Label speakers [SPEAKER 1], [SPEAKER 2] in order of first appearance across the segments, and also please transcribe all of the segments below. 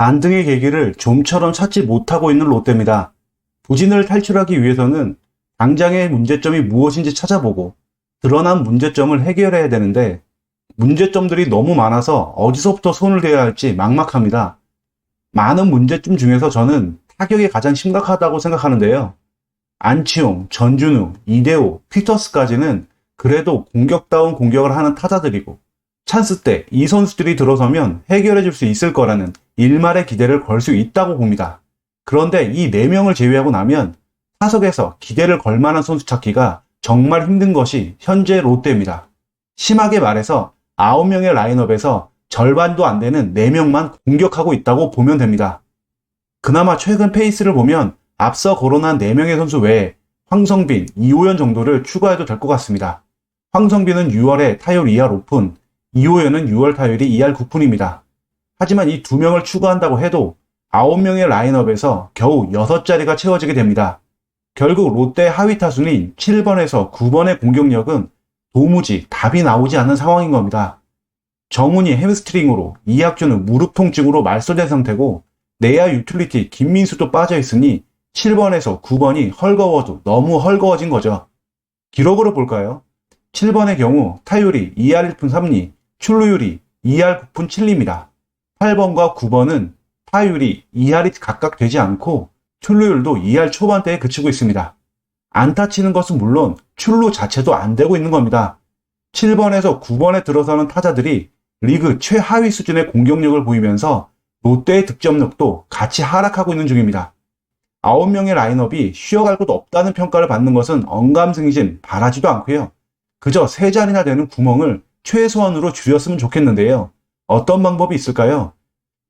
[SPEAKER 1] 반등의 계기를 좀처럼 찾지 못하고 있는 롯데입니다. 부진을 탈출하기 위해서는 당장의 문제점이 무엇인지 찾아보고 드러난 문제점을 해결해야 되는데 문제점들이 너무 많아서 어디서부터 손을 대야 할지 막막합니다. 많은 문제점 중에서 저는 타격이 가장 심각하다고 생각하는데요. 안치홍, 전준우, 이대호, 피터스까지는 그래도 공격다운 공격을 하는 타자들이고 찬스 때 이 선수들이 들어서면 해결해 줄 수 있을 거라는 일말의 기대를 걸 수 있다고 봅니다. 그런데 이 4명을 제외하고 나면 타석에서 기대를 걸 만한 선수 찾기가 정말 힘든 것이 현재 롯데입니다. 심하게 말해서 9명의 라인업에서 절반도 안 되는 4명만 공격하고 있다고 보면 됩니다. 그나마 최근 페이스를 보면 앞서 거론한 4명의 선수 외에 황성빈, 이호연 정도를 추가해도 될 것 같습니다. 황성빈은 6월에 타율 2할 오픈, 이호연은 6월 타율이 2할 9푼입니다. 하지만 이 두 명을 추가한다고 해도 9명의 라인업에서 겨우 6자리가 채워지게 됩니다. 결국 롯데 하위 타순인 7번에서 9번의 공격력은 도무지 답이 나오지 않는 상황인 겁니다. 정훈이 햄스트링으로 이학주는 무릎 통증으로 말소된 상태고 내야 유틸리티 김민수도 빠져 있으니 7번에서 9번이 헐거워도 너무 헐거워진 거죠. 기록으로 볼까요? 7번의 경우 타율이 2할 1푼 3리, 출루율이 2할 9푼 7리입니다. 8번과 9번은 타율이 2할이 각각 되지 않고 출루율도 2할 초반대에 그치고 있습니다. 안타 치는 것은 물론 출루 자체도 안 되고 있는 겁니다. 7번에서 9번에 들어서는 타자들이 리그 최하위 수준의 공격력을 보이면서 롯데의 득점력도 같이 하락하고 있는 중입니다. 9명의 라인업이 쉬어갈 곳 없다는 평가를 받는 것은 언감승신 바라지도 않고요. 그저 세 자리나 되는 구멍을 최소한으로 줄였으면 좋겠는데요. 어떤 방법이 있을까요?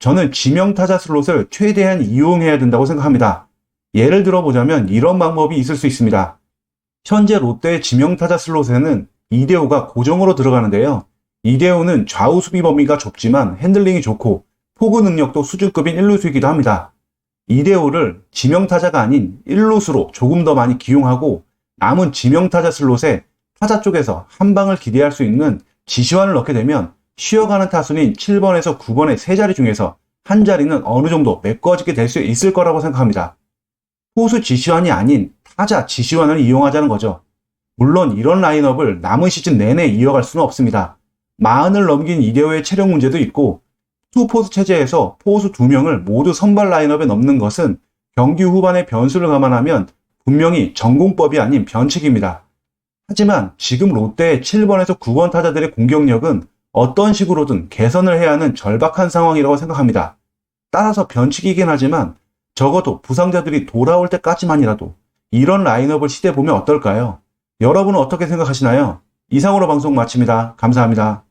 [SPEAKER 1] 저는 지명타자 슬롯을 최대한 이용해야 된다고 생각합니다. 예를 들어보자면 이런 방법이 있을 수 있습니다. 현재 롯데의 지명타자 슬롯에는 이대호가 고정으로 들어가는데요. 이대호는 좌우 수비 범위가 좁지만 핸들링이 좋고 포구 능력도 수준급인 1루수이기도 합니다. 이대호를 지명타자가 아닌 1루수로 조금 더 많이 기용하고 남은 지명타자 슬롯에 타자 쪽에서 한 방을 기대할 수 있는 지시환을 넣게 되면 쉬어가는 타순인 7번에서 9번의 세 자리 중에서 한 자리는 어느 정도 메꿔지게 될 수 있을 거라고 생각합니다. 포수 지시환이 아닌 타자 지시환을 이용하자는 거죠. 물론 이런 라인업을 남은 시즌 내내 이어갈 수는 없습니다. 마흔을 넘긴 이대호의 체력 문제도 있고 투포수 체제에서 포수 2명을 모두 선발 라인업에 넣는 것은 경기 후반의 변수를 감안하면 분명히 전공법이 아닌 변칙입니다. 하지만 지금 롯데의 7번에서 9번 타자들의 공격력은 어떤 식으로든 개선을 해야 하는 절박한 상황이라고 생각합니다. 따라서 변칙이긴 하지만 적어도 부상자들이 돌아올 때까지만이라도 이런 라인업을 시대보면 어떨까요? 여러분은 어떻게 생각하시나요? 이상으로 방송 마칩니다. 감사합니다.